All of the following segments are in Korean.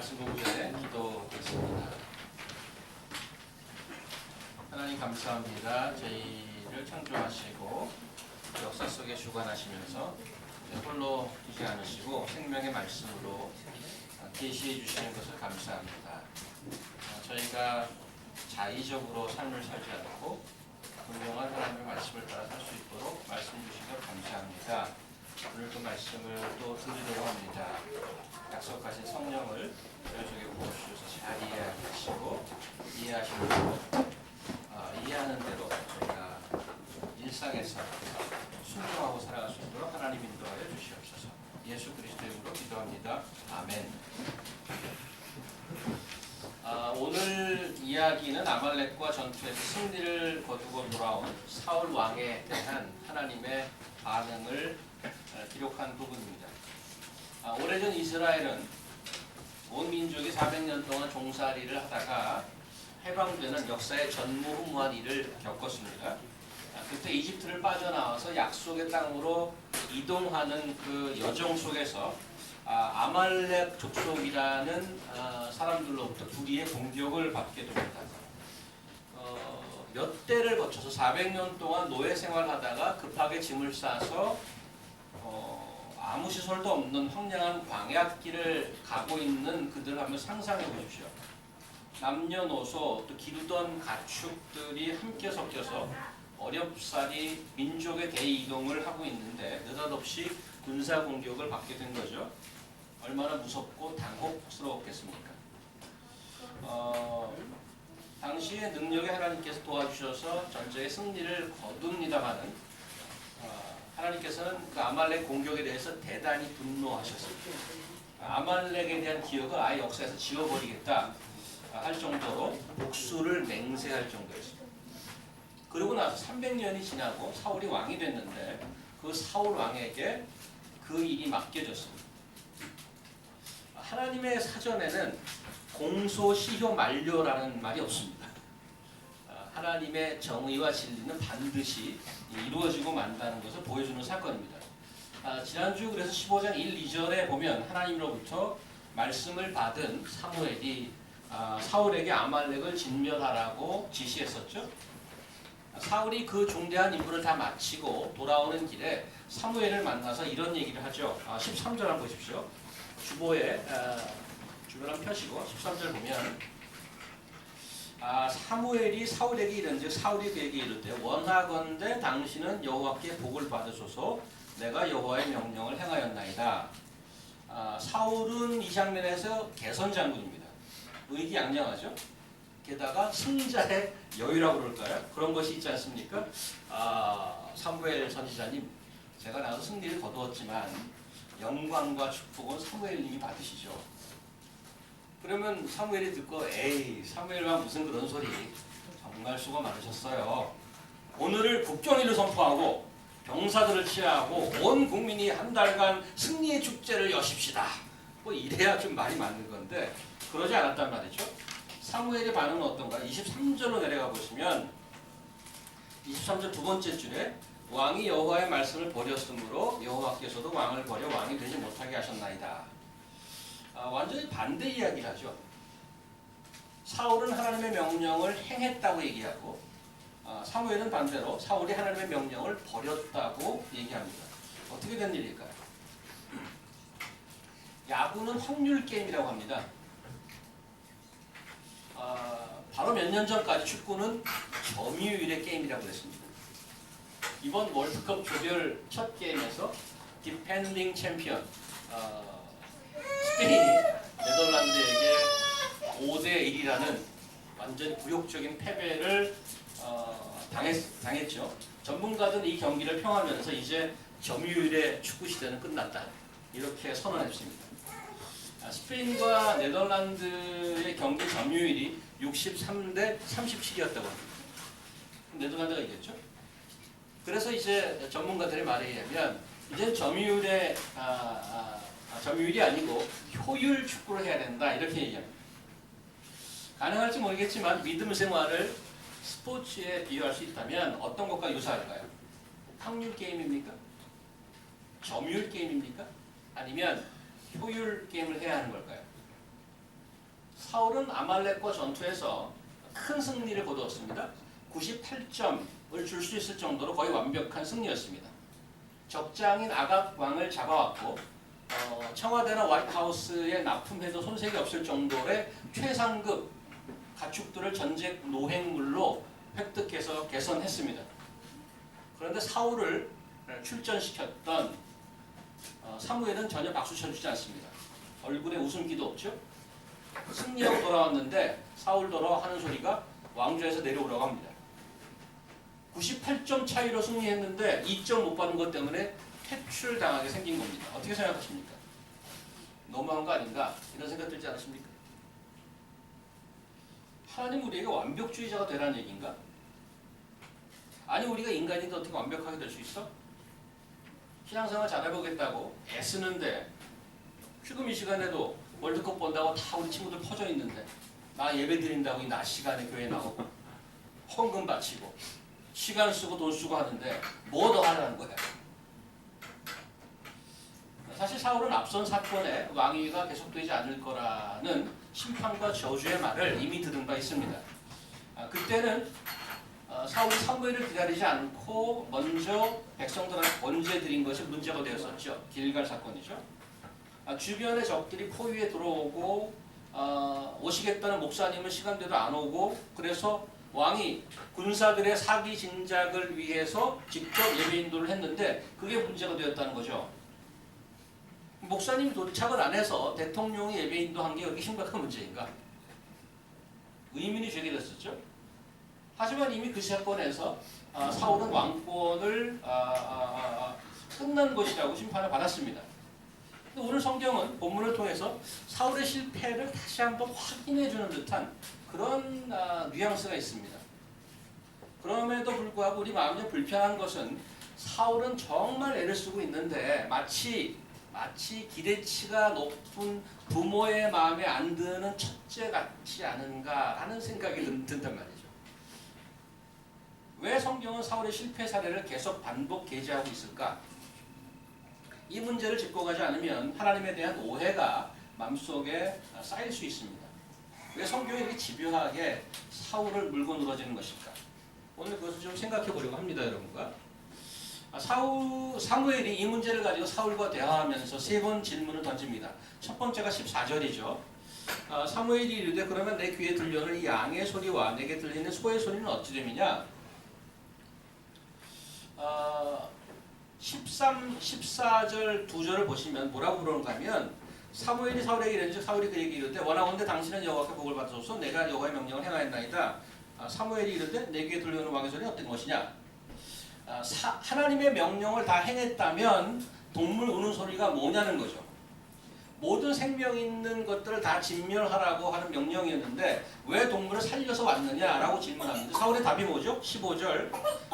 말씀 보기 전에 기도했습니다. 하나님 감사합니다. 저희를 창조하시고 역사 속에 주관하시면서 홀로 두지 않으시고 생명의 말씀으로 계시해 주시는 것을 감사합니다. 어, 저희가 자의적으로 삶을 살지 않고 분명한 하나님의 말씀을 따라 살 수 있도록 말씀 것 감사합니다. 오늘 그 말씀을 또 드리려고 합니다. 약속하신 성령을 속에 부어주셔서 잘 이해하게 하시고 이해하시는 대로 어, 이해하는 대로 저희가 일상에서 순종하고 살아갈 수 있도록 하나님 인도하여 주시옵소서. 예수 그리스도의 이름으로 기도합니다. 아멘. 아, 오늘 이야기는 아말렉과 전투에서 승리를 거두고 돌아온 사울 왕에 대한 하나님의 반응을 어, 기록한 부분입니다. 아, 오래전 이스라엘은 온 민족이 400년 동안 종살이를 하다가 해방되는 역사의 전무후무한 일을 겪었습니다. 아, 그때 이집트를 빠져나와서 약속의 땅으로 이동하는 그 여정 속에서 아, 아말렉 족속이라는 아, 사람들로부터 불의의 공격을 받게 됩니다. 어, 몇 대를 거쳐서 400년 동안 노예 생활하다가 급하게 짐을 싸서 어, 아무 시설도 없는 황량한 광야길을 가고 있는 그들을 한번 상상해 보십시오. 남녀노소 또 기르던 가축들이 함께 섞여서 어렵사리 민족의 대이동을 하고 있는데 느닷없이 군사 공격을 받게 된 거죠. 얼마나 무섭고 당혹스러웠겠습니까? 어, 당시의 능력에 하나님께서 도와주셔서 전쟁의 승리를 거둡니다마는 어, 하나님께서는 그 아말렉 공격에 대해서 대단히 분노하셨습니다. 아말렉에 대한 기억을 아예 역사에서 지워버리겠다 할 정도로 복수를 맹세할 정도였습니다. 그러고 나서 300년이 지나고 사울이 왕이 됐는데 그 사울 왕에게 그 일이 맡겨졌습니다. 하나님의 사전에는 공소시효 만료라는 말이 없습니다. 아, 하나님의 정의와 진리는 반드시 이루어지고 만다는 것을 보여주는 사건입니다. 아, 지난주 그래서 15장 1, 2절에 보면 하나님으로부터 말씀을 받은 사무엘이 아, 사울에게 아말렉을 진멸하라고 지시했었죠. 사울이 그 중대한 임무를 다 마치고 돌아오는 길에 사무엘을 만나서 이런 얘기를 하죠. 아, 13절 한번 보십시오. 주보에 아, 주변 한번 펴시고 13절 보면 아, 사무엘이 사울에게 이른즉 사울이 그에게 이르되 원하건대 당신은 여호와께 복을 받으소서 내가 여호와의 명령을 행하였나이다. 아, 사울은 이 장면에서 개선 장군입니다. 의기양양하죠. 게다가 승자의 여유라고 그럴까요? 그런 것이 있지 않습니까? 아, 사무엘 선지자님, 제가 나서 승리를 거두었지만 영광과 축복은 사무엘님이 받으시죠. 그러면 사무엘이 듣고 에이 사무엘만 무슨 그런 소리 정말 수고 많으셨어요. 오늘을 국경일을 선포하고 병사들을 치하고 온 국민이 한 달간 승리의 축제를 여십시다. 뭐 이래야 좀 말이 맞는 건데 그러지 않았단 말이죠. 사무엘의 반응은 어떤가? 23절로 내려가 보시면 23절 두 번째 줄에 왕이 여호와의 말씀을 버렸으므로 여호와께서도 왕을 버려 왕이 되지 못하게 하셨나이다. 아, 완전히 반대 이야기를 하죠. 사울은 하나님의 명령을 행했다고 얘기하고 아, 사무엘은 반대로 사울이 하나님의 명령을 버렸다고 얘기합니다. 어떻게 된 일일까요? 야구는 확률 게임이라고 합니다. 아, 바로 몇 년 전까지 축구는 점유율의 게임이라고 그랬습니다. 이번 월드컵 조별 첫 게임에서 디펜딩 챔피언 어, 스페인이 네덜란드에게 5대 1이라는 완전 굴욕적인 패배를 어, 당했, 당했죠. 전문가들은 이 경기를 평하면서 이제 점유율의 축구 시대는 끝났다 이렇게 선언했습니다. 아, 스페인과 네덜란드의 경기 점유율이 63대 37이었다고 합니다. 네덜란드가 이겼죠. 그래서 이제 전문가들의 말에 의하면 이제 점유율의 아, 아, 아, 점유율이 아니고 효율 축구를 해야 된다 이렇게 얘기합니다. 가능할지 모르겠지만 믿음 생활을 스포츠에 비유할 수 있다면 어떤 것과 유사할까요? 확률 게임입니까? 점유율 게임입니까? 아니면 효율 게임을 해야 하는 걸까요? 사울은 아말렉과 전투에서 큰 승리를 거두었습니다. 98점 을 줄 수 있을 정도로 거의 완벽한 승리였습니다. 적장인 아각 왕을 잡아왔고 어, 청와대나 화이트하우스에 납품해도 손색이 없을 정도의 최상급 가축들을 전쟁 노획물로 획득해서 개선했습니다. 그런데 사울을 출전시켰던 어, 사무엘은 전혀 박수 쳐주지 않습니다. 얼굴에 웃음기도 없죠. 승리하고 돌아왔는데 사울더러 하는 소리가 왕좌에서 내려오라고 합니다. 98점 차이로 승리했는데 2점 못 받은 것 때문에 퇴출당하게 생긴 겁니다. 어떻게 생각하십니까? 너무한 거 아닌가? 이런 생각 들지 않으십니까? 하나님 우리에게 완벽주의자가 되라는 얘기인가? 아니 우리가 인간인데 어떻게 완벽하게 될 수 있어? 신앙생활 잘해보겠다고 애쓰는데 지금 이 시간에도 월드컵 본다고 다 우리 친구들 퍼져 있는데 나 예배 드린다고 이 낮 시간에 교회 나오고 헌금 바치고 시간 쓰고 돈 쓰고 하는데 뭐 더 하라는 거야? 사실 사울은 앞선 사건에 왕위가 계속되지 않을 거라는 심판과 저주의 말을 이미 들은 바 있습니다. 아, 그때는 어, 사울이 사무엘을 기다리지 않고 먼저 백성들한테 번제 드린 것이 문제가 되었었죠. 길갈 사건이죠. 아, 주변의 적들이 포위에 들어오고 어, 오시겠다는 목사님은 시간대도 안 오고 그래서 왕이 군사들의 사기 진작을 위해서 직접 예배 인도를 했는데 그게 문제가 되었다는 거죠. 목사님이 도착을 안 해서 대통령이 예배 인도한 게 여기 심각한 문제인가? 의민이 제기됐었죠. 하지만 이미 그 사건에서 아, 사울은 왕권을 아, 아, 아, 끝난 것이라고 심판을 받았습니다. 오늘 성경은 본문을 통해서 사울의 실패를 다시 한번 확인해 주는 듯한 그런 아, 뉘앙스가 있습니다. 그럼에도 불구하고 우리 마음이 불편한 것은 사울은 정말 애를 쓰고 있는데 마치 마치 기대치가 높은 부모의 마음에 안 드는 첫째 같지 않은가라는 생각이 든- 든단 말이죠. 왜 성경은 사울의 실패 사례를 계속 반복 게재하고 있을까? 이 문제를 짚고 가지 않으면 하나님에 대한 오해가 마음속에 쌓일 수 있습니다. 왜 성경이 이렇게 집요하게 사울을 물고 늘어지는 것일까? 오늘 그것을 좀 생각해 보려고 합니다, 여러분과. 아, 사울 사무엘이 이 문제를 가지고 사울과 대화하면서 세 번 질문을 던집니다. 첫 번째가 14절이죠. 아, 사무엘이 이르되 그러면 내 귀에 들려오는 이 양의 소리와 내게 들리는 소의 소리는 어찌 됨이냐? 아, 13, 14절 두 절을 보시면 뭐라고 그러는가 하면 사무엘이 사울에게 이르는즉 사울이 그에게 이르되 원하건대 당신은 여호와께 복을 받으소서 내가 여호와의 명령을 행하였나이다. 아, 사무엘이 이르되 내 귀에 들려오는 왕의 소리는 어떤 것이냐? 아, 사- 하나님의 명령을 다 행했다면 동물 우는 소리가 뭐냐는 거죠. 모든 생명 있는 것들을 다 진멸하라고 하는 명령이었는데 왜 동물을 살려서 왔느냐라고 질문합니다. 사울의 답이 뭐죠? 15절.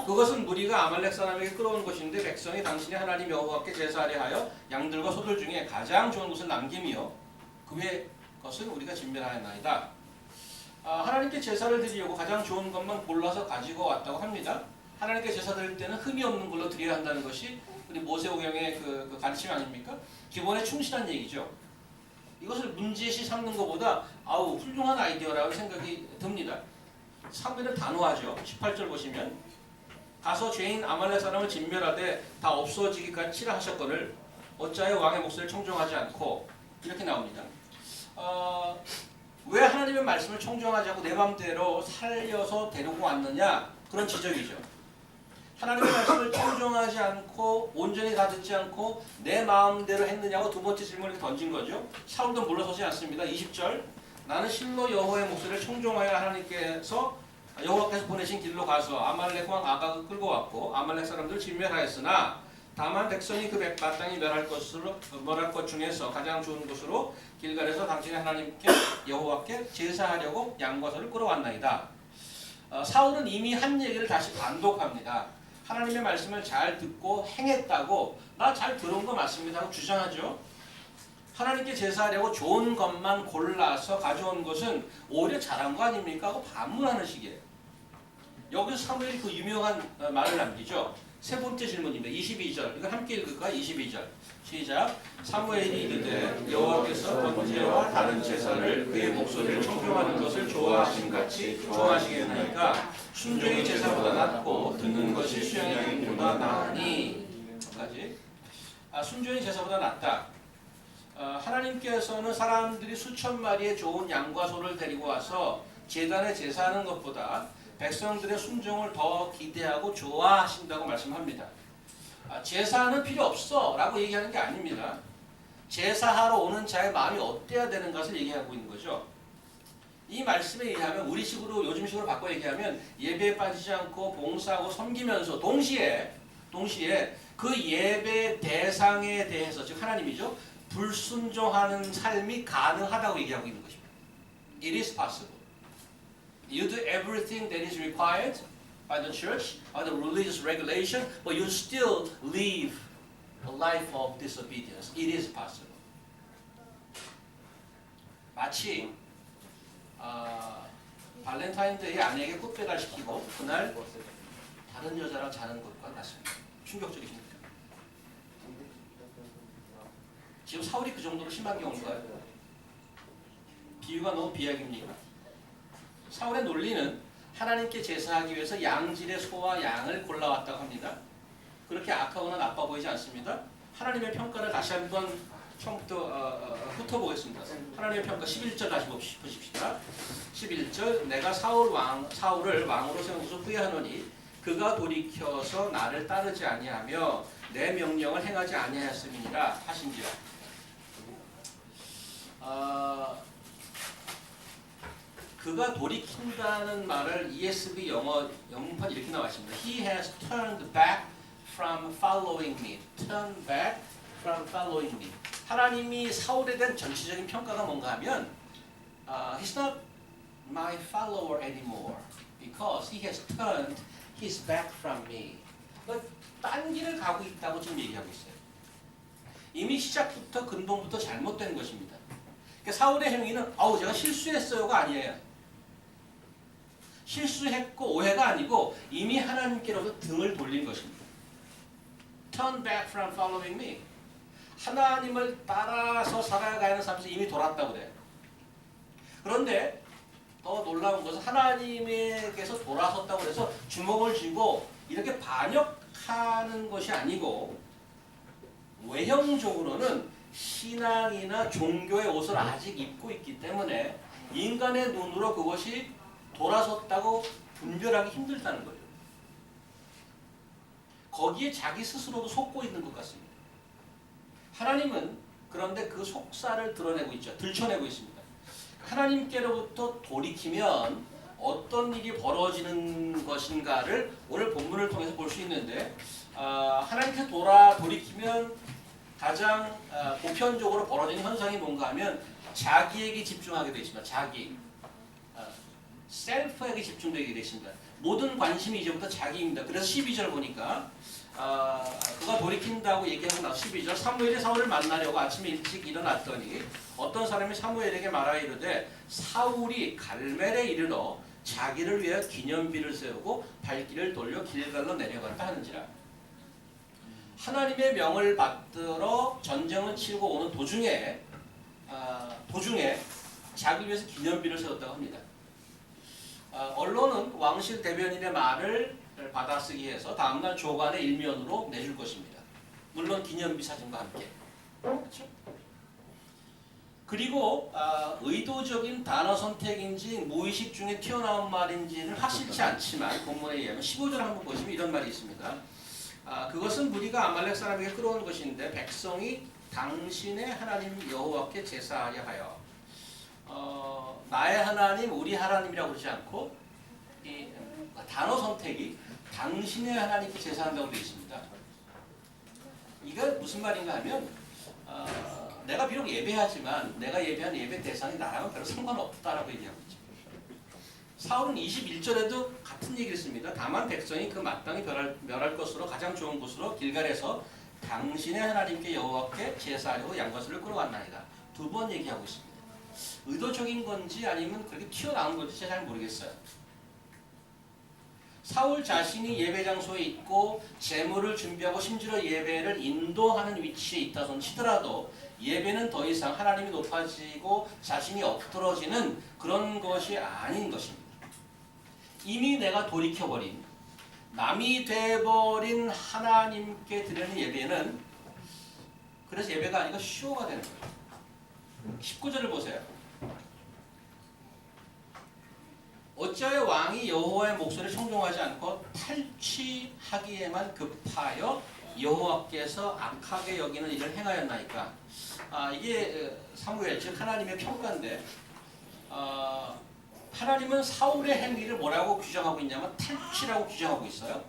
그것은 무리가 아말렉 사람에게 끌어온 것인데 백성이 당신이 하나님 여호와께 제사하려 하여 양들과 소들 중에 가장 좋은 것을 남김이요 그 외 것은 우리가 진멸하였나이다. 아, 하나님께 제사를 드리려고 가장 좋은 것만 골라서 가지고 왔다고 합니다. 하나님께 제사 드릴 때는 흠이 없는 걸로 드려야 한다는 것이 우리 모세오경의 그, 그 가르침 아닙니까? 기본에 충실한 얘기죠. 이것을 문제시 삼는 것보다 아우 훌륭한 아이디어라고 생각이 듭니다. 사무엘은 단호하죠. 18절 보시면 가서 죄인 아말렉 사람을 진멸하되 다 없어지기까지 치라 하셨거늘 어찌하여 왕의 목소리를 청종하지 않고 이렇게 나옵니다. 어, 왜 하나님의 말씀을 청종하지 않고 내 마음대로 살려서 데리고 왔느냐 그런 지적이죠. 하나님의 말씀을 청종하지 않고 온전히 다 듣지 않고 내 마음대로 했느냐고 두 번째 질문을 던진 거죠. 사울도 물러서지 않습니다. 20절 나는 실로 여호와의 목소리를 청종하여 하나님께서 여호와께서 보내신 길로 가서 아말렉 왕 아각을 끌고 왔고 아말렉 사람들을 진멸하였으나 다만 백성이 그 백- 마땅히 멸할 것으로 멸할 것 중에서 가장 좋은 곳으로 길갈에서 당신의 하나님께 여호와께 제사하려고 양과 소를 끌어왔나이다. 어, 사울은 이미 한 얘기를 다시 반복합니다. 하나님의 말씀을 잘 듣고 행했다고 나 잘 들은 거 맞습니다 하고 주장하죠. 하나님께 제사하려고 좋은 것만 골라서 가져온 것은 오히려 잘한 거 아닙니까? 하고 반문하는 식이에요. 여기서 사무엘이 그 유명한 어, 말을 남기죠. 세 번째 질문입니다. 22절. 이거 함께 읽을까? 22절. 시작. 사무엘이 이르되 여호와께서 번제와 다른 제사를 그의 목소리를 청종하는 것을 좋아하신 같이 좋아하시겠나이까 순종이 제사보다 낫고 듣는 것이 수양양보다 나으니 까지 아, 순종이 제사보다 낫다. 어, 하나님께서는 사람들이 수천 마리의 좋은 양과 소를 데리고 와서 제단에 제사하는 것보다 백성들의 순종을 더 기대하고 좋아하신다고 말씀합니다. 아, 제사는 필요 없어 라고 얘기하는 게 아닙니다. 제사하러 오는 자의 마음이 어때야 되는 것을 얘기하고 있는 거죠. 이 말씀에 의하면 우리식으로 요즘식으로 바꿔 얘기하면 예배에 빠지지 않고 봉사하고 섬기면서 동시에 동시에 그 예배 대상에 대해서 즉 하나님이죠 불순종하는 삶이 가능하다고 얘기하고 있는 것입니다. It is possible. You do everything that is required by the church, by the religious regulation, but you still live a life of disobedience. It is possible. 마치 아, 발렌타인데이 아내에게 꽃배달 시키고 그날 다른 여자랑 자는 것과 같습니다. 충격적이십니까? 지금 사울이 그 정도로 심한 경우인가요? 비유가 너무 비약입니까? 사울의 논리는 하나님께 제사하기 위해서 양질의 소와 양을 골라왔다고 합니다. 그렇게 악하거나 나빠 보이지 않습니다. 하나님의 평가를 다시 한번 처음부터 어, 어, 훑어보겠습니다. 하나님의 평가 11절 다시 보십시다. 11절 내가 사울 왕 사울을 왕으로 것을 후회하노니 그가 돌이켜서 나를 따르지 아니하며 내 명령을 행하지 아니하였음이니라 하신지라. 어, 그가 돌이킨다는 말을 ESV 영어 영문판 이렇게 나와 있습니다. He has turned back from following me. Turn back from following me. 하나님이 사울에 대한 전체적인 평가가 뭔가 하면 uh, He's not my follower anymore because he has turned his back from me. 그러니까 딴 길을 가고 있다고 지금 얘기하고 있어요. 이미 시작부터 근본부터 잘못된 것입니다. 그러니까 사울의 행위는 아우 제가 실수했어요가 아니에요. 실수했고 오해가 아니고 이미 하나님께로부터 등을 돌린 것입니다. Turn back from following me. 하나님을 따라서 살아가는 삶에서 이미 돌았다고 그래요. 그런데 더 놀라운 것은 하나님에게서 돌아섰다고 해서 주먹을 쥐고 이렇게 반역하는 것이 아니고 외형적으로는 신앙이나 종교의 옷을 아직 입고 있기 때문에 인간의 눈으로 그것이 돌아섰다고 분별하기 힘들다는 거예요. 거기에 자기 스스로도 속고 있는 것 같습니다. 하나님은 그런데 그 속사를 드러내고 있죠. 들춰내고 있습니다. 하나님께로부터 돌이키면 어떤 일이 벌어지는 것인가를 오늘 본문을 통해서 볼 수 있는데 아, 하나님께 돌아 돌이키면 가장 아, 보편적으로 벌어지는 현상이 뭔가 하면 자기에게 집중하게 되어 있습니다. 자기 아, 셀프에게 집중되게 되십니다. 모든 관심이 이제부터 자기입니다. 그래서 12절 보니까 아, 그가 돌이킨다고 얘기하고 나서 12절 사무엘이 사울을 만나려고 아침에 일찍 일어났더니 어떤 사람이 사무엘에게 말하여 이르되 사울이 갈멜에 이르러 자기를 위하여 기념비를 세우고 발길을 돌려 길갈로 내려간다 하는지라 하나님의 명을 받들어 전쟁을 치르고 오는 도중에 아, 도중에 자기 위해서 기념비를 세웠다고 합니다. 아, 언론은 왕실 대변인의 말을 받아쓰기 해서 다음날 조간의 일면으로 내줄 것입니다. 물론 기념비 사진과 함께. 그렇죠? 그리고 아, 의도적인 단어 선택인지 무의식 중에 튀어나온 말인지는 확실치 않지만 본문에 의하면 15절 한번 보시면 이런 말이 있습니다. 아, 그것은 무리가 아말렉 사람에게 끌어온 것인데 백성이 당신의 하나님 여호와께 제사하려 하여 어, 나의 하나님 우리 하나님이라고 그러지 않고 이 단어 선택이 당신의 하나님께 제사한다고 되어 있습니다. 이게 무슨 말인가 하면 어, 내가 비록 예배하지만 내가 예배한 예배 대상이 나랑은 별로 상관없다라고 얘기하고 있죠. 사울은 21절에도 같은 얘기를 했습니다. 다만 백성이 그 마땅히 멸할, 멸할 것으로 가장 좋은 곳으로 길갈에서 당신의 하나님께 여호와께 제사하려고 양과수를 끌어왔나이다. 두 번 얘기하고 있습니다. 의도적인 건지 아니면 그렇게 튀어나온 건지 제가 잘 모르겠어요. 사울 자신이 예배 장소에 있고 재물을 준비하고 심지어 예배를 인도하는 위치에 있다 손 치더라도 예배는 더 이상 하나님이 높아지고 자신이 엎드러지는 그런 것이 아닌 것입니다. 이미 내가 돌이켜버린 남이 돼버린 하나님께 드리는 예배는 그래서 예배가 아니고 쇼가 되는 거예요. 19절을 보세요. 어찌하여 왕이 여호와의 목소리를 청종하지 않고 탈취하기에만 급하여 여호와께서 악하게 여기는 일을 행하였나이까? 아 이게 어, 사무엘 즉 하나님의 평가인데 어, 하나님은 사울의 행위를 뭐라고 규정하고 있냐면 탈취라고 규정하고 있어요.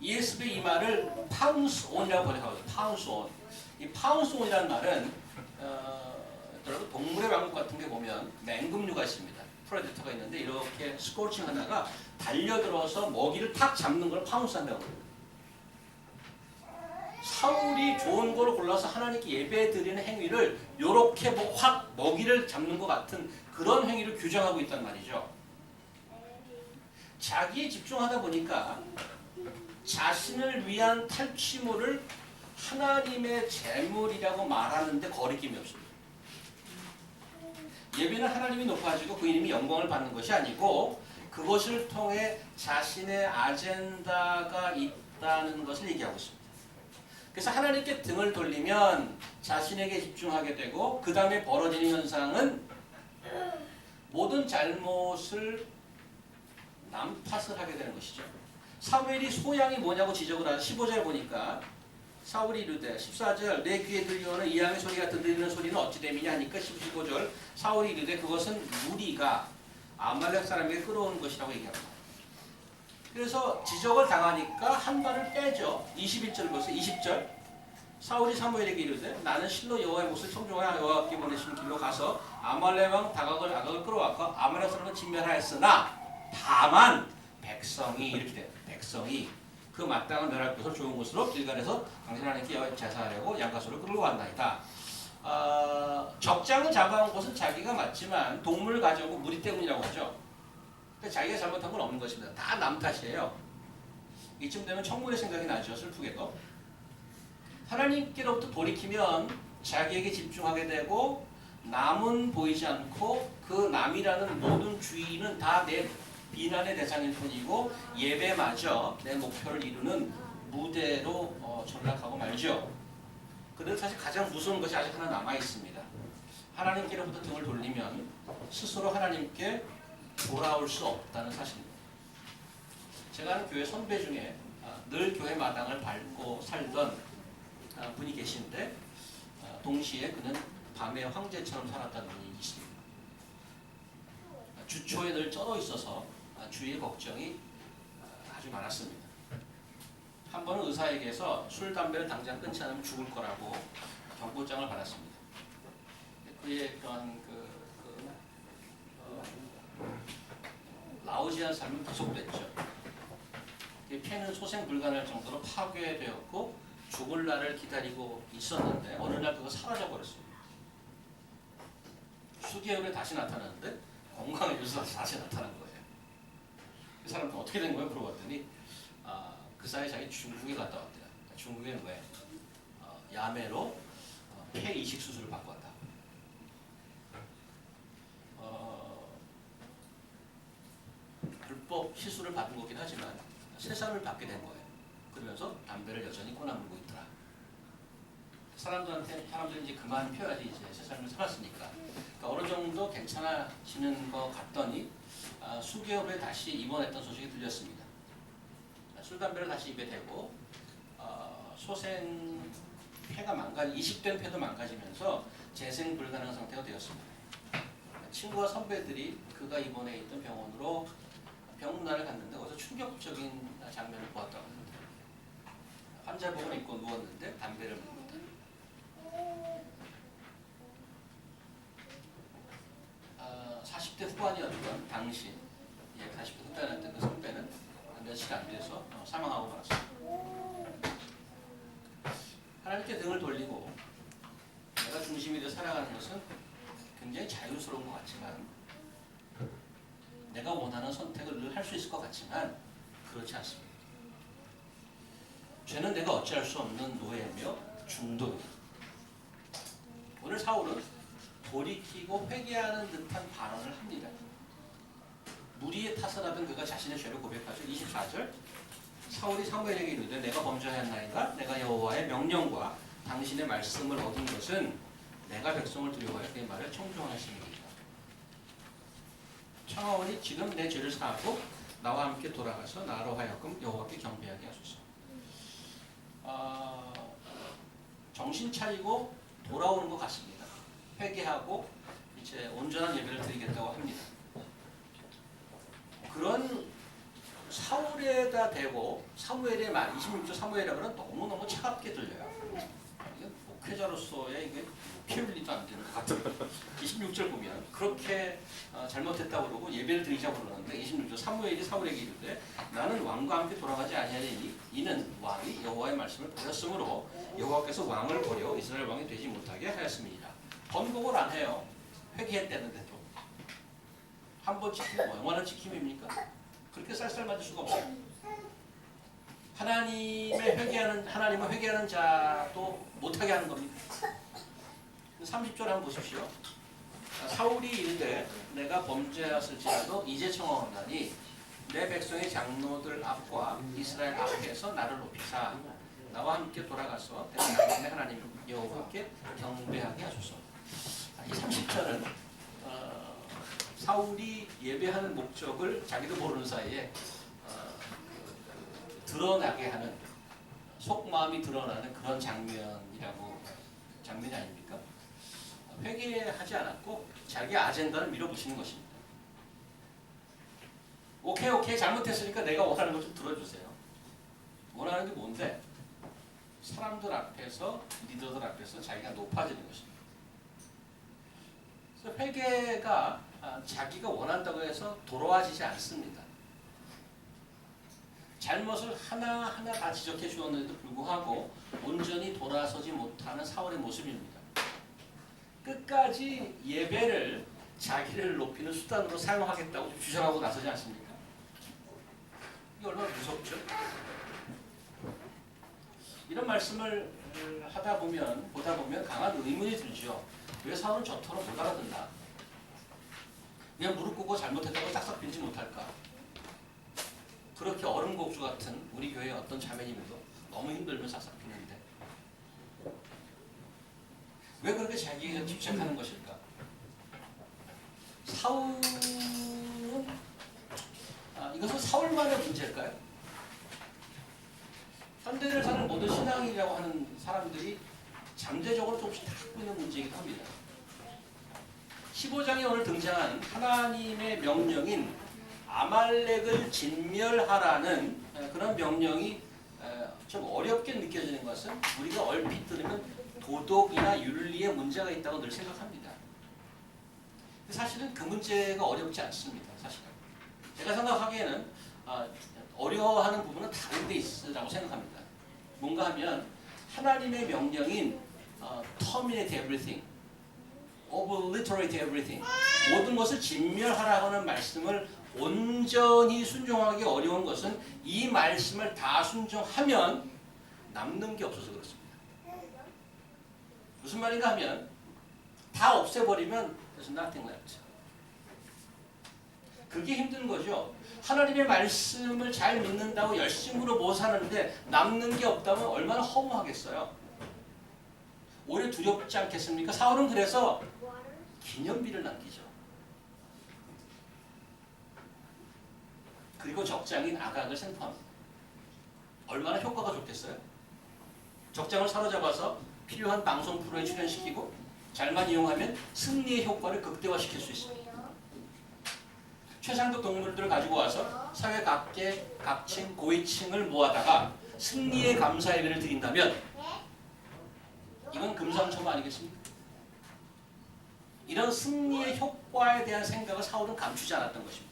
ESV 이 말을 파운스 온이라고 번역하고 있어요. 파운스 온. 이 파운스 온이라는 말은 어, 동물의 왕국 같은 게 보면 맹금류가 있습니다. 프레데터가 있는데 이렇게 스코칭 하다가 달려들어서 먹이를 탁 잡는 걸 파운스 한다고. 사울이 좋은 걸 골라서 하나님께 예배 드리는 행위를 이렇게 뭐 확 먹이를 잡는 것 같은 그런 행위를 규정하고 있단 말이죠. 자기에 집중하다 보니까 자신을 위한 탈취물을 하나님의 재물이라고 말하는데 거리낌이 없습니다. 예배는 하나님이 높아지고 그 이름이 영광을 받는 것이 아니고 그것을 통해 자신의 아젠다가 있다는 것을 얘기하고 있습니다. 그래서 하나님께 등을 돌리면 자신에게 집중하게 되고 그 다음에 벌어지는 현상은 모든 잘못을 남 탓을 하게 되는 것이죠. 사무엘이 소양이 뭐냐고 지적을 하는 15절 보니까 사울이 이르되 14절 내 귀에 들려오는 이 양의 소리가 들리는 소리는 어찌 됨이냐 하니까 15절 사울이 이르되 그것은 무리가 아말렉 사람에게 끌어오는 것이라고 얘기합니다. 그래서 지적을 당하니까 한 발을 빼죠. 21절 보세요. 20절 사울이 사무엘에게 이르되 나는 실로 여호와의 목소리 청종하여 여호와께 보내신 길로 가서 아말렉 왕 다각을 아각을 끌어왔고 아말렉 사람을 진멸하였으나 다만 백성이 이렇게 돼요. 백성이 그 마땅한 멸할 곳을 좋은 곳으로 길갈에서 당신 하나님께 제사하려고 양가소를 끌고 왔나이다. 어, 적장을 잡아온 것은 자기가 맞지만 동물을 가져오고 무리 때문이라고 하죠. 근데 자기가 잘못한 건 없는 것입니다. 다 남 탓이에요. 이쯤 되면 청문회 생각이 나죠. 슬프게도. 하나님께로부터 돌이키면 자기에게 집중하게 되고 남은 보이지 않고 그 남이라는 모든 주인은 다 내 비난의 대상일 뿐이고 예배마저 내 목표를 이루는 무대로 어, 전락하고 말죠. 그런데 사실 가장 무서운 것이 아직 하나 남아 있습니다. 하나님께로부터 등을 돌리면 스스로 하나님께 돌아올 수 없다는 사실입니다. 제가 아는 교회 선배 중에 아, 늘 교회 마당을 밟고 살던 아, 분이 계신데 아, 동시에 그는 밤의 황제처럼 살았다는 분이 있습니다. 아, 주초에 늘 쩔어 있어서 아, 주위의 걱정이 아, 아주 많았습니다. 한 번은 의사에게서 술 담배를 당장 끊지 않으면 죽을 거라고 경고장을 받았습니다. 그의 그런 그, 그 어, 라우지한 삶은 계속됐죠. 이 폐는 소생 불가능할 정도로 파괴되었고 죽을 날을 기다리고 있었는데 어느 날 그거 사라져 버렸습니다. 수개월에 다시 나타나는데 건강해져서 다시 나타난 거예요. 그 사람 어떻게 된 거예요? 물어봤더니 아, 그 사이에 자기 중국에 갔다 왔대요. 중국에 왜 어, 야매로 어, 폐 이식 수술을 받고 왔다. 어, 불법 시술을 받은 거긴 하지만 세상을 받게 된 거예요. 그러면서 담배를 여전히 꼬나물고 있더라. 사람들한테 사람들이 이제 그만 피워야지 이제 세상을 살았으니까. 그러니까 어느 정도 괜찮아지는 것 같더니 아, 수개월 후에 다시 입원했던 소식이 들렸습니다. 아, 술 담배를 다시 입에 대고 어, 소생 폐가 망가 이식된 폐도 망가지면서 재생 불가능 상태가 되었습니다. 친구와 선배들이 그가 입원해 있던 병원으로 병문안을 갔는데 거기서 충격적인 장면을 보았다고 합니다. 환자복을 입고 누웠는데 담배를 20대 후반이었던 당시 예, 40대 후반이었던 그 선배는 며칠 안 돼서 어, 사망하고 말았습니다. 하나님께 등을 돌리고 내가 중심이 되어 살아가는 것은 굉장히 자유스러운 것 같지만 내가 원하는 선택을 늘 할 수 있을 것 같지만 그렇지 않습니다. 죄는 내가 어찌할 수 없는 노예며 중독입니다. 오늘 사울은 돌이키고 회개하는 듯한 발언을 합니다. 무리에 타설하던 그가 자신의 죄를 고백하죠. 24절 사울이 사무엘에게 이르되 내가 범죄하였나이다. 내가 여호와의 명령과 당신의 말씀을 얻은 것은 내가 백성을 두려워하여 그의 말을 청종하심이니라. 청하오니 지금 내 죄를 사하고 나와 함께 돌아가서 나로 하여금 여호와께 경배하게 하소서. 아, 정신 차리고 돌아오는 것 같습니다. 회개하고 이제 온전한 예배를 드리겠다고 합니다. 그런 사울에다 대고 사무엘의 말 26조 사무엘이라고는 너무너무 차갑게 들려요. 이게 목회자로서의 이게 피울리도 안 되는 것 같아요. 26절 보면 그렇게 어, 잘못했다고 그러고 예배를 드리자고 그러는데 26절 사무엘이 사울에게 이르되 나는 왕과 함께 돌아가지 아니하리니 이는 왕이 여호와의 말씀을 버렸으므로 여호와께서 왕을 버려 이스라엘 왕이 되지 못하게 하였습니다. 번복을 안 해요. 회개했다는데도 한 번 지키면 영원한 지킴입니까? 그렇게 쌀쌀 맞을 수가 없어요. 하나님의 회개하는 하나님을 회개하는 자도 못하게 하는 겁니다. 30절 한번 보십시오. 사울이 이르되 내가 범죄하였을지라도 이제 청하오나니 내 백성의 장로들 앞과 이스라엘 앞에서 나를 높이사 나와 함께 돌아가서 대한민국의 하나님 여호와께 경배하게 하소서. 이 30절은 어, 사울이 예배하는 목적을 자기도 모르는 사이에 어, 드러나게 하는 속마음이 드러나는 그런 장면이라고 장면이 아닙니까? 회개하지 않았고 자기 아젠다를 밀어붙이는 것입니다. 오케이 오케이 잘못했으니까 내가 원하는 것 좀 들어주세요. 원하는 게 뭔데? 사람들 앞에서 리더들 앞에서 자기가 높아지는 것입니다. 그래서 회개가 아, 자기가 원한다고 해서 돌아와지지 않습니다. 잘못을 하나하나 다 지적해 주었는데도 불구하고 온전히 돌아서지 못하는 사울의 모습입니다. 끝까지 예배를 자기를 높이는 수단으로 사용하겠다고 주장하고 나서지 않습니까? 이게 얼마나 무섭죠? 이런 말씀을 하다 보면 보다 보면 강한 의문이 들죠. 왜 사울은 저토록 못 알아듣나? 그냥 무릎 꿇고 잘못했다고 싹싹 빌지 못할까? 그렇게 얼음곡수 같은 우리 교회 어떤 자매님도 너무 힘들면 싹싹 비는데 왜 그렇게 자기가 집착하는 것일까? 사울은 아, 이것은 사울만의 문제일까요? 현대를 사는 모든 신앙이라고 하는 사람들이 잠재적으로 조금씩 다 갖고 있는 문제이기도 합니다. 15장에 오늘 등장한 하나님의 명령인 아말렉을 진멸하라는 에, 그런 명령이 에, 좀 어렵게 느껴지는 것은 우리가 얼핏 들으면 도덕이나 윤리에 문제가 있다고 늘 생각합니다. 사실은 그 문제가 어렵지 않습니다. 사실은 제가 생각하기에는 아, 어려워하는 부분은 다른 데 있으라고 생각합니다. 뭔가 하면 하나님의 명령인 어, terminate everything, obliterate everything 모든 것을 진멸하라고 하는 말씀을 온전히 순종하기 어려운 것은 이 말씀을 다 순종하면 남는 게 없어서 그렇습니다. 무슨 말인가 하면 다 없애버리면 there's nothing left. 그게 힘든 거죠. 하나님의 말씀을 잘 믿는다고 열심으로 못 사는데 남는 게 없다면 얼마나 허무하겠어요. 오히려 두렵지 않겠습니까? 사울은 그래서 기념비를 남기죠. 그리고 적장인 아각을 생포합니다. 얼마나 효과가 좋겠어요? 적장을 사로잡아서 필요한 방송 프로에 출연시키고 잘만 이용하면 승리의 효과를 극대화시킬 수 있습니다. 최상급 동물들을 가지고 와서 사회 각계, 각층, 고위층을 모아다가 승리의 감사 예배를 드린다면 이건 금상첨화 아니겠습니까? 이런 승리의 효과에 대한 생각을 사울은 감추지 않았던 것입니다.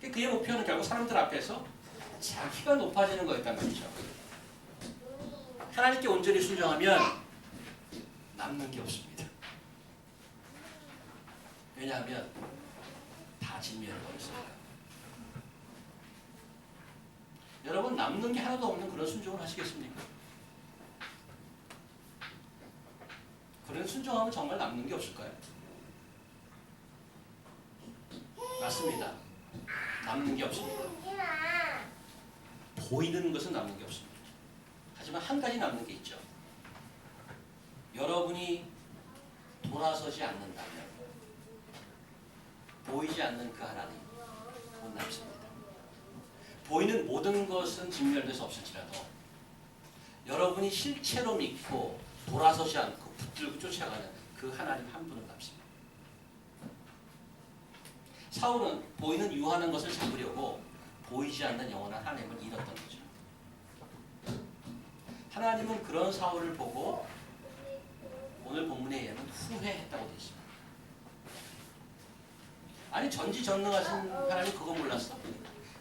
그의 목표는 결국 사람들 앞에서 자기가 높아지는 거였단 말이죠. 하나님께 온전히 순종하면 남는 게 없습니다. 왜냐하면 다 진멸해버렸으니까. 여러분 남는 게 하나도 없는 그런 순종을 하시겠습니까? 그런 순종하면 정말 남는 게 없을까요? 맞습니다. 남는 게 없습니다. 보이는 것은 남는 게 없습니다. 하지만 한 가지 남는 게 있죠. 여러분이 돌아서지 않는다면 보이지 않는 그 하나님 못 남습니다. 보이는 모든 것은 진멸돼서 없을지라도 여러분이 실체로 믿고 돌아서지 않고 붙들고 쫓아가는 그 하나님 한 분은 남습니다. 사울은 보이는 유하는 것을 잡으려고 보이지 않는 영원한 하나님을 잃었던 거죠. 하나님은 그런 사울을 보고 오늘 본문에 의하면 후회했다고 되어 있습니다. 아니 전지전능하신 하나님 그거 몰랐어?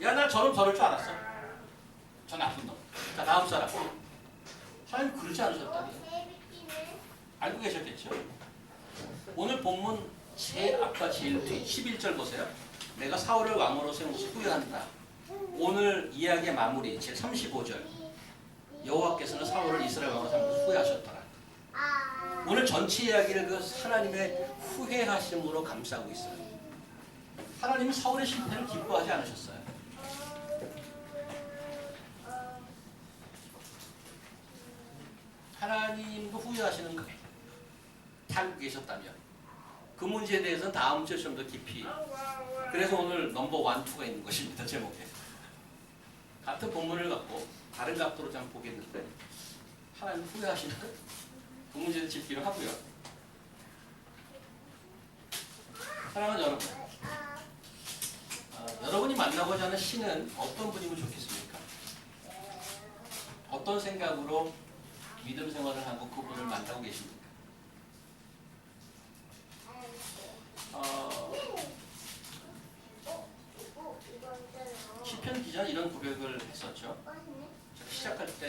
야 나 저럼 저럴 줄 알았어. 저 나쁜 놈. 자 다음 사람. 하나님 그러지 않으셨다니. 알고 계셨겠죠? 오늘 본문 제일 앞과 제일 뒤 11절 보세요. 내가 사울을 왕으로 것을 후회한다. 오늘 이야기의 마무리 제 35절. 여호와께서는 사울을 이스라엘 왕으로 것을 후회하셨더라. 오늘 전체 이야기를 그 하나님의 후회하심으로 감싸고 있어요. 하나님은 사울의 실패를 기뻐하지 않으셨어요. 하나님도 후회하시는 거예요. 알고 계셨다면 그 문제에 대해서는 다음 주에 좀 더 깊이 그래서 오늘 넘버 원, 투가 있는 것입니다. 제목에 같은 본문을 갖고 다른 각도로 좀 보겠는데 하나님 후회하시는 그 문제를 짚기로 하고요. 사랑하는 여러분 어, 여러분이 만나고자 하는 신은 어떤 분이면 좋겠습니까? 어떤 생각으로 믿음 생활을 하고 그분을 만나고 계십니까? 기자는 이런 고백을 했었죠. 시작할 때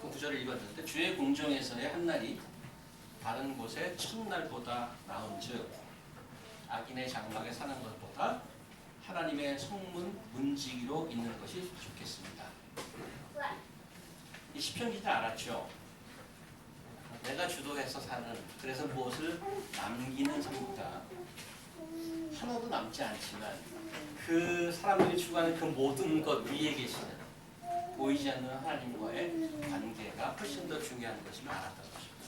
그 구절을 읽었는데 주의 궁정에서의 한 날이 다른 곳의 첫날보다 나은즉 악인의 장막에 사는 것보다 하나님의 성문 문지기로 있는 것이 좋겠습니다. 이 시편 기자 알았죠. 내가 주도해서 사는 그래서 무엇을 남기는 삶보다 하나도 남지 않지만 그 사람들이 추구하는 그 모든 것 위에 계시는 보이지 않는 하나님과의 관계가 훨씬 더 중요한 것임을 알았던 것입니다.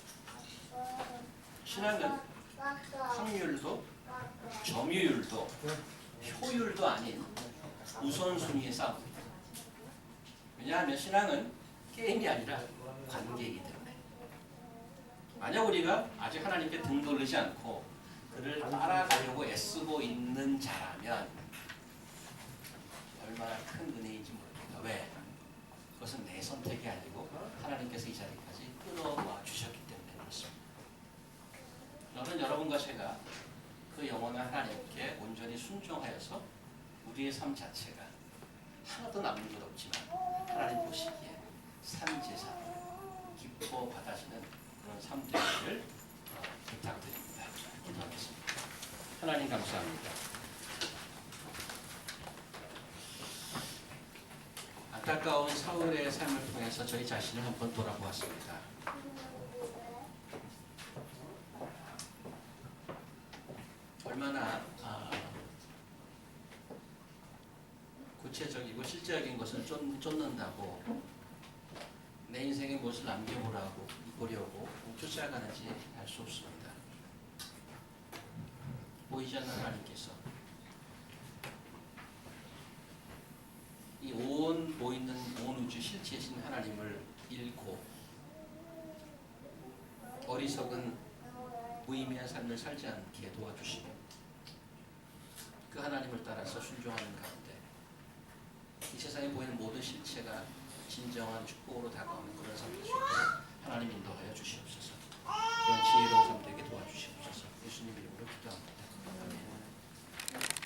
신앙은 확률도 점유율도 효율도 아닌 우선순위의 싸움입니다. 왜냐하면 신앙은 게임이 아니라 관계이기 때문에 만약 우리가 아직 하나님께 등 돌리지 않고 그를 따라가려고 애쓰고 있는 자라면 얼마나 큰 은혜인지 모릅니다. 왜? 그것은 내 선택이 아니고 하나님께서 이 자리까지 끌어와 주셨기 때문에 그렇습니다. 저는 여러분과 제가 그 영원한 하나님께 온전히 순종하여서 우리의 삶 자체가 하나도 남는 것 없지만 하나님 보시기에 산제사 기뻐 받아지는 그런 삶 되기를 어, 부탁드립니다. 기도하겠습니다. 하나님 감사합니다. 안타까운 사울의 삶을 통해서 저희 자신을 한번 돌아보았습니다. 얼마나 아, 구체적이고 실제적인 것을 쫓, 쫓는다고 내 인생에 무엇을 남겨보라고 보려고 쫓아가는지 알 수 없습니다. 보이지 않는 하나님께서 이 온 보이는 온 우주 실체이신 하나님을 잃고 어리석은 무의미한 삶을 살지 않게 도와주시고 그 하나님을 따라서 순종하는 가운데 이 세상에 보이는 모든 실체가 진정한 축복으로 다가오는 그런 삶 되시고 하나님 인도하여 주시옵소서. 이런 지혜로운 삶 되게 도와주시고.